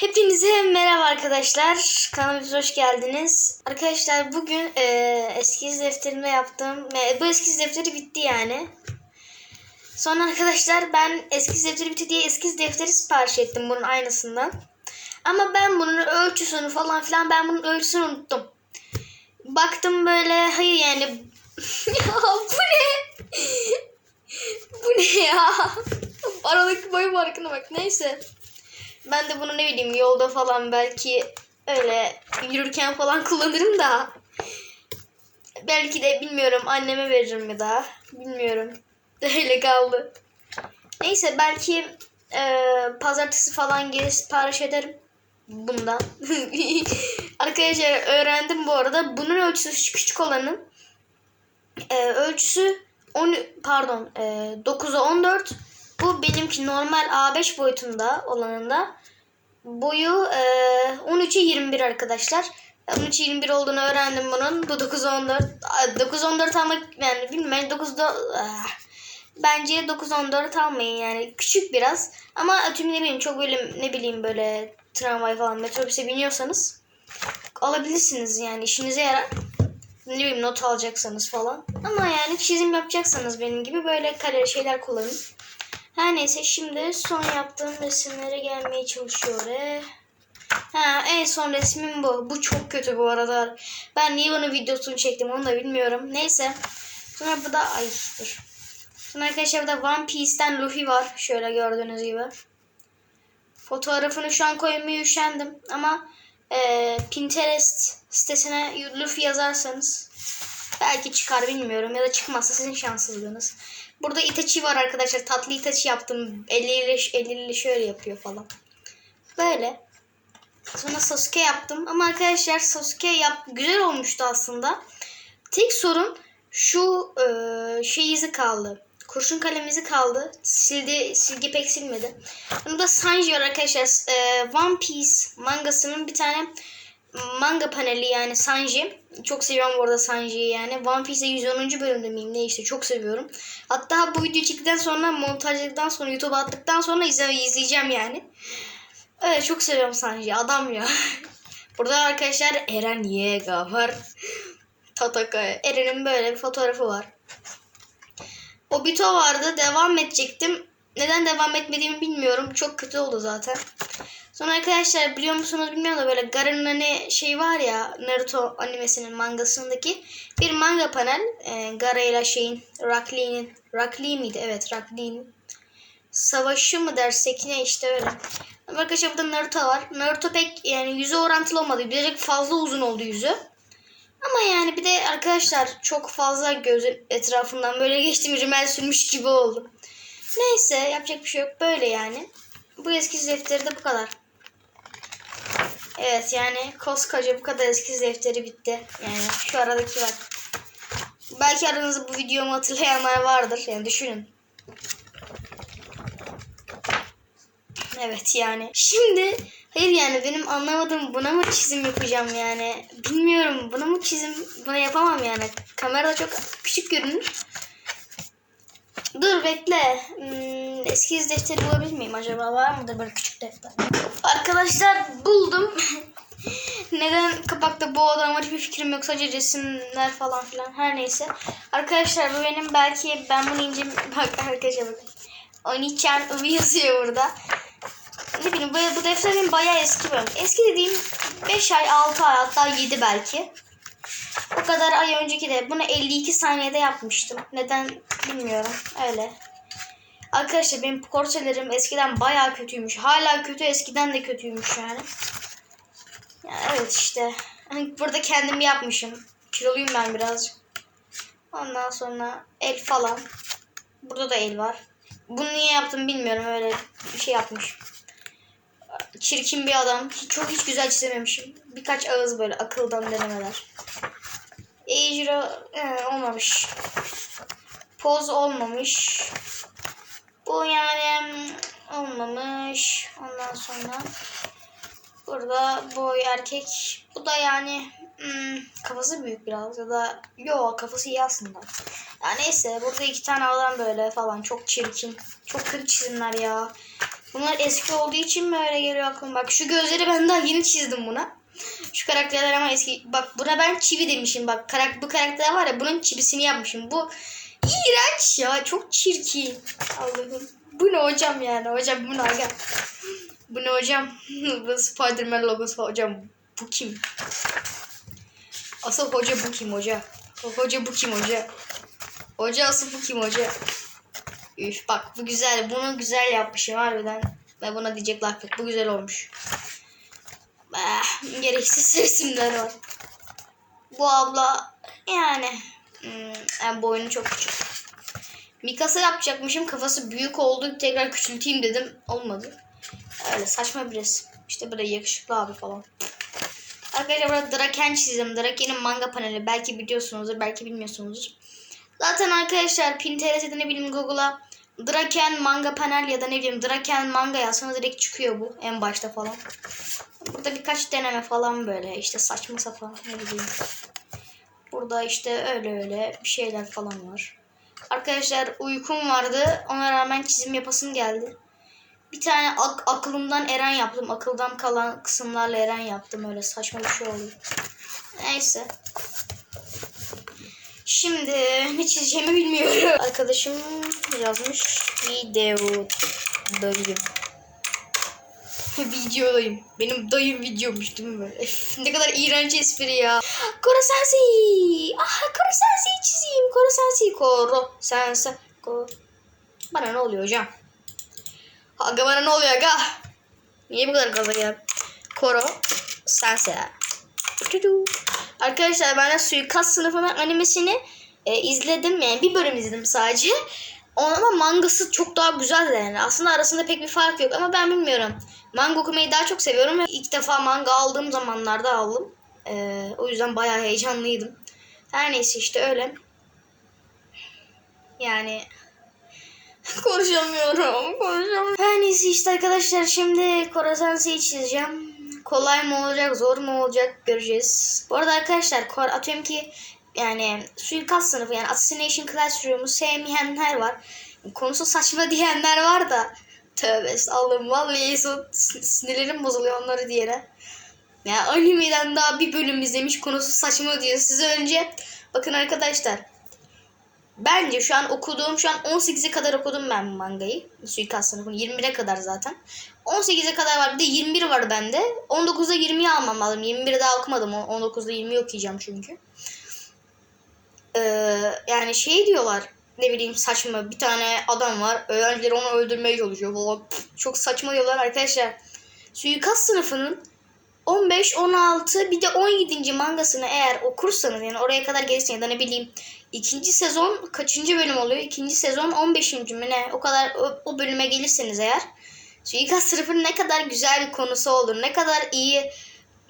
Hepinize merhaba arkadaşlar. Kanalımıza hoş geldiniz. Arkadaşlar bugün e, eskiz defterimde yaptığım, e, bu eskiz defteri bitti yani. Sonra arkadaşlar ben eskiz defteri bitti diye eskiz defteri sipariş ettim bunun aynısından. Ama ben bunun ölçüsünü falan filan ben bunun ölçüsünü unuttum. Baktım böyle hayır yani ya bu ne? bu ne ya? Aradaki boy farkına bak neyse. Ben de bunu ne bileyim yolda falan belki öyle yürürken falan kullanırım da. Belki de bilmiyorum anneme veririm ya da. Bilmiyorum. Öyle kaldı. Neyse belki e, pazartesi falan gelir sipariş ederim. Bundan. Arkadaşlar öğrendim bu arada. Bunun ölçüsü küçük olanın e, ölçüsü 10 pardon e, 9'a 14 bu benimki normal A5 boyutunda olanında boyu e, 13'e 21 arkadaşlar. 13'e 21 olduğunu öğrendim bunun. Bu 9'a 14. 9'a 14 almak yani bilmiyorum. 9'da ah. bence 9 14 almayın yani. Küçük biraz. Ama tüm ne bileyim çok böyle ne bileyim böyle tramvay falan metrobüse biniyorsanız alabilirsiniz yani işinize yarar. Ne bileyim not alacaksanız falan. Ama yani çizim yapacaksanız benim gibi böyle kare şeyler kullanın. Her neyse şimdi son yaptığım resimlere gelmeye çalışıyor. E. Ha en son resmim bu. Bu çok kötü bu arada. Ben niye bunun videosunu çektim onu da bilmiyorum. Neyse. Sonra bu da ay dur. Sonra arkadaşlar burada One Piece'ten Luffy var. Şöyle gördüğünüz gibi. Fotoğrafını şu an koymaya üşendim. Ama e, Pinterest sitesine Luffy yazarsanız belki çıkar bilmiyorum. Ya da çıkmazsa sizin şanssızlığınız. Burada Itachi var arkadaşlar. Tatlı Itachi yaptım. Eliyle, eliyle şöyle yapıyor falan. Böyle. Sonra Sasuke yaptım. Ama arkadaşlar Sasuke yap güzel olmuştu aslında. Tek sorun şu e, şey izi kaldı. Kurşun kalem izi kaldı. Sildi, silgi pek silmedi. Burada Sanji var arkadaşlar. E, One Piece mangasının bir tane manga paneli yani Sanji. Çok seviyorum bu arada Sanji'yi yani. One Piece'de 110. bölümde miyim ne işte çok seviyorum. Hatta bu video çıktıktan sonra montajladıktan sonra YouTube'a attıktan sonra izle, izleyeceğim yani. Evet çok seviyorum Sanji'yi adam ya. Burada arkadaşlar Eren Yega var. Tataka. Eren'in böyle bir fotoğrafı var. Obito vardı. Devam edecektim. Neden devam etmediğimi bilmiyorum. Çok kötü oldu zaten. Sonra arkadaşlar biliyor musunuz bilmiyorum da böyle Garen'in hani şey var ya Naruto animesinin mangasındaki bir manga panel. E, Gara ile şeyin Rock Lee miydi? Evet Rock Lee'nin savaşı mı dersek ne işte öyle. Arkadaşlar burada Naruto var. Naruto pek yani yüzü orantılı olmadı. Birazcık fazla uzun oldu yüzü. Ama yani bir de arkadaşlar çok fazla gözün etrafından böyle geçtim rimel sürmüş gibi oldu. Neyse yapacak bir şey yok. Böyle yani. Bu eski defteri de bu kadar. Evet yani koskoca bu kadar eski defteri bitti. Yani şu aradaki var. Belki aranızda bu videomu hatırlayanlar vardır. Yani düşünün. Evet yani. Şimdi hayır yani benim anlamadığım buna mı çizim yapacağım yani. Bilmiyorum buna mı çizim buna yapamam yani. Kamerada çok küçük görünür. Dur bekle. Hmm, eski defteri bulabilir miyim acaba? Var mıdır böyle küçük defter? Arkadaşlar buldum. Neden kapakta bu adam var hiçbir fikrim yok. Sadece resimler falan filan. Her neyse. Arkadaşlar bu benim belki ben bunu ince... Bak arkadaşlar bakın. Onichan Ubi yazıyor burada. Ne bileyim bu, bu defter benim bayağı eski böyle. Eski dediğim 5 ay 6 ay hatta 7 belki. O kadar ay önceki de bunu 52 saniyede yapmıştım. Neden bilmiyorum. Öyle. Arkadaşlar benim porselerim eskiden bayağı kötüymüş. Hala kötü eskiden de kötüymüş yani. Ya evet işte. Burada kendim yapmışım. Kiloluyum ben birazcık. Ondan sonra el falan. Burada da el var. Bunu niye yaptım bilmiyorum. Öyle bir şey yapmış. Çirkin bir adam. Çok hiç güzel çizememişim. Birkaç ağız böyle akıldan denemeler. Ejiro e, olmamış. Poz olmamış. Bu yani olmamış. Ondan sonra burada boy erkek. Bu da yani hmm, kafası büyük biraz ya da yo kafası iyi aslında. Ya neyse burada iki tane adam böyle falan çok çirkin. Çok kötü çizimler ya. Bunlar eski olduğu için mi öyle geliyor aklıma? Bak şu gözleri ben daha yeni çizdim buna. Şu karakterler ama eski. Bak buna ben çivi demişim. Bak karak bu karakter var ya bunun çivisini yapmışım. Bu iğrenç ya. Çok çirkin. Allah'ım. Bu ne hocam yani? Hocam bu ne aga? Bu ne hocam? bu Spiderman logosu hocam. Bu kim? Asıl hoca bu kim hoca? Hoca bu kim hoca? Hoca asıl bu kim hoca? Üf bak bu güzel. Bunu güzel yapmışım harbiden. Ve buna diyecek laf yok. Bu güzel olmuş. Ah, gereksiz resimler var. Bu abla yani hmm, yani boynu çok küçük. Mikasa yapacakmışım. Kafası büyük oldu. Tekrar küçülteyim dedim. Olmadı. Öyle saçma bir resim. İşte böyle yakışıklı abi falan. Arkadaşlar burada Draken çizdim. Draken'in manga paneli. Belki biliyorsunuzdur, belki bilmiyorsunuzdur. Zaten arkadaşlar Pinterest'te ne bileyim Google'a Draken manga panel ya da ne bileyim Draken manga yazsanız direkt çıkıyor bu en başta falan. Burada birkaç deneme falan böyle işte saçma sapan ne bileyim. Burada işte öyle öyle bir şeyler falan var. Arkadaşlar uykum vardı. Ona rağmen çizim yapasım geldi. Bir tane ak- aklımdan Eren yaptım. Akıldan kalan kısımlarla Eren yaptım. Öyle saçma bir şey oldu. Neyse. Şimdi ne çizeceğimi bilmiyorum. Arkadaşım yazmış. Video dayım. Videodayım. Benim dayım videomuş değil mi? Öf, ne kadar iğrenç espri ya. Koro Sensei. Ah Koro Sensei çizeyim. Koro Sensei. Koro Sensei. Koro. Bana ne oluyor hocam? Aga bana ne oluyor aga? Niye bu kadar gaza geldim? Koro Sensei. Tudu. Arkadaşlar ben de suikast sınıfının animesini e, izledim. Yani bir bölüm izledim sadece. Ama mangası çok daha güzel yani. Aslında arasında pek bir fark yok ama ben bilmiyorum. Manga okumayı daha çok seviyorum ve ilk defa manga aldığım zamanlarda aldım. E, o yüzden bayağı heyecanlıydım. Her neyse işte öyle. Yani konuşamıyorum. Konuşamıyorum. Her neyse işte arkadaşlar şimdi Korasense'yi çizeceğim. Kolay mı olacak, zor mu olacak göreceğiz. Bu arada arkadaşlar atıyorum ki yani suikast sınıfı yani Assassination Classroom'u sevmeyenler var. Konusu saçma diyenler var da tövbe estağfurullah vallahi son sinirlerim bozuluyor onları diyene. Yani animeden daha bir bölüm izlemiş konusu saçma diyor. Size önce bakın arkadaşlar Bence şu an okuduğum şu an 18'e kadar okudum ben mangayı. Suikast sınıfını 21'e kadar zaten. 18'e kadar var. Bir de 21 var bende. 19'da 20'yi almam lazım. 21'i daha okumadım. 19'da 20'yi okuyacağım çünkü. Ee, yani şey diyorlar. Ne bileyim saçma bir tane adam var. Öğrencileri onu öldürmeye çalışıyor falan. Çok saçma diyorlar arkadaşlar. Suikast sınıfının 15, 16 bir de 17. mangasını eğer okursanız yani oraya kadar gelirseniz ya da ne bileyim ikinci sezon kaçıncı bölüm oluyor? İkinci sezon 15. mi ne? O kadar o, o bölüme gelirseniz eğer Suikast sınıfının ne kadar güzel bir konusu olur, ne kadar iyi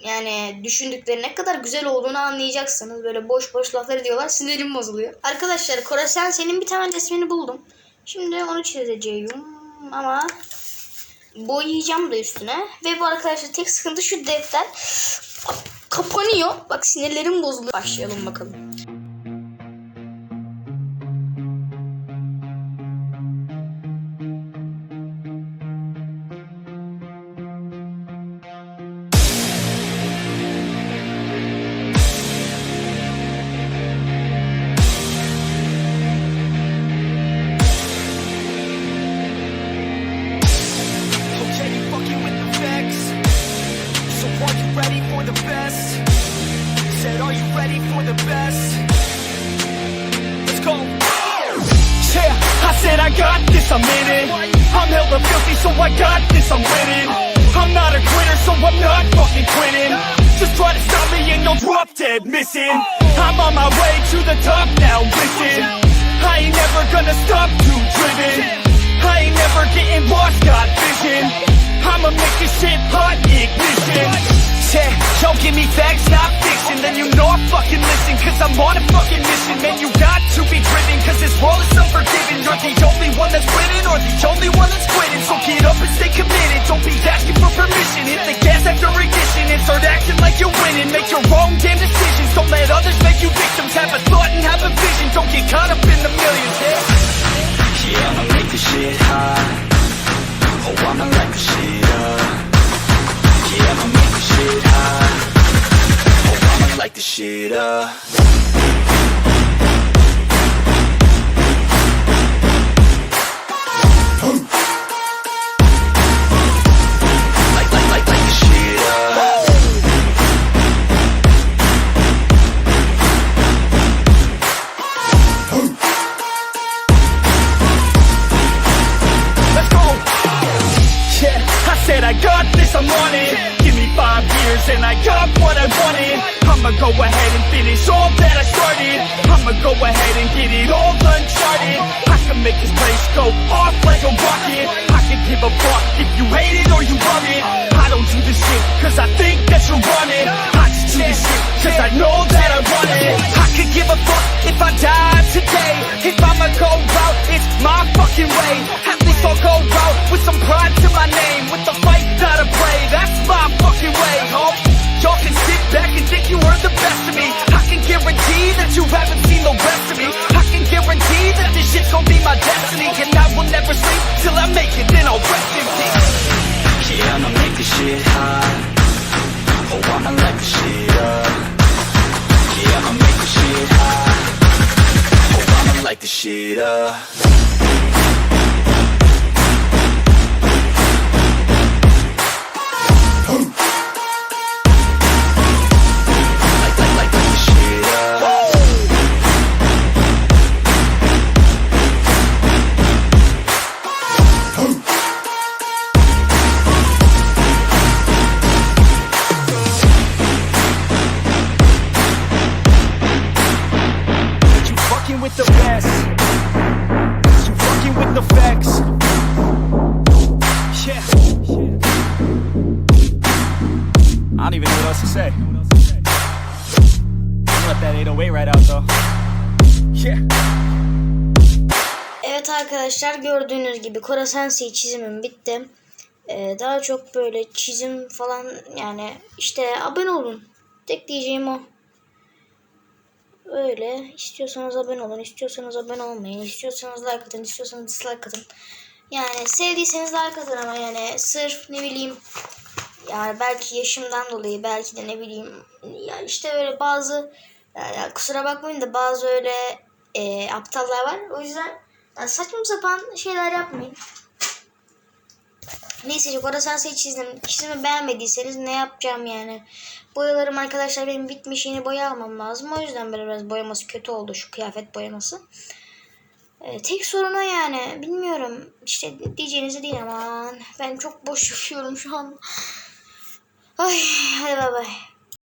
yani düşündükleri ne kadar güzel olduğunu anlayacaksınız. Böyle boş boş lafları diyorlar sinirim bozuluyor. Arkadaşlar Korasen senin bir tane resmini buldum. Şimdi onu çizeceğim ama boyayacağım da üstüne. Ve bu arkadaşlar tek sıkıntı şu defter kapanıyor. Bak sinirlerim bozuluyor. Başlayalım bakalım. The best? Let's go. Yeah, I said I got this, I'm in it. I'm hella filthy, so I got this, I'm winning. I'm not a quitter, so I'm not fucking quitting. Just try to stop me and you'll drop dead missing. I'm on my way to the top now, listen. I ain't never gonna stop, too driven. I ain't never getting lost, got vision. I'ma make this shit hot, ignition. Y'all give me facts, not fiction. Then you know I fucking listen, cause I'm on a fucking mission. Man, you got to be driven, cause this world is unforgiving. You're the only one that's winning, or the only one that's quitting. So get up and stay committed. Don't be asking for permission. Hit the gas after ignition and start acting like you're winning. Make your own damn decisions. Don't let others make you victims. Have a thought and have a vision. Don't get caught up in the millions. Yeah. Yeah, I'ma make this shit hot. Oh, I'ma light the shit up. Yeah, I'ma make shit hot. Oh, I'ma light the shit up. I'ma go ahead and get it all uncharted. I can make this place go off like a rocket. I can give a fuck if you hate it or you love it. I don't do this shit cause I think that you're running I just do this shit cause I know that I want it. I could give a fuck if I die today. If I'ma go out, it's my fucking way. At least I'll go out with some pride to my name. With the fight that I play, that's my fucking way, never sleep till I make it, then I'll rest in peace. Yeah, I'ma make this shit hot. Oh, I'ma light the shit up. Yeah, I'ma make this shit hot. Oh, I'ma light the shit up. With the best. You fucking with the facts. Yeah. I don't even know what else to say. Let that 808 right out though. Yeah. Evet arkadaşlar gördüğünüz gibi Korasensi çizimim bitti. Ee, daha çok böyle çizim falan yani işte abone olun. Tek diyeceğim o. Öyle. İstiyorsanız abone olun. istiyorsanız abone olmayın. istiyorsanız like atın. istiyorsanız dislike atın. Yani sevdiyseniz like atın ama yani sırf ne bileyim yani belki yaşımdan dolayı belki de ne bileyim ya işte öyle bazı ya, ya kusura bakmayın da bazı öyle e, aptallar var. O yüzden yani saçma sapan şeyler yapmayın. Neyse sen çizdim. Çizimi beğenmediyseniz ne yapacağım yani. Boyalarım arkadaşlar benim bitmiş yeni boya almam lazım. O yüzden biraz boyaması kötü oldu şu kıyafet boyaması. Ee, tek sorun o yani. Bilmiyorum. İşte diyeceğinizi değil aman. Ben çok boş yaşıyorum şu an. Ay hadi bay bay.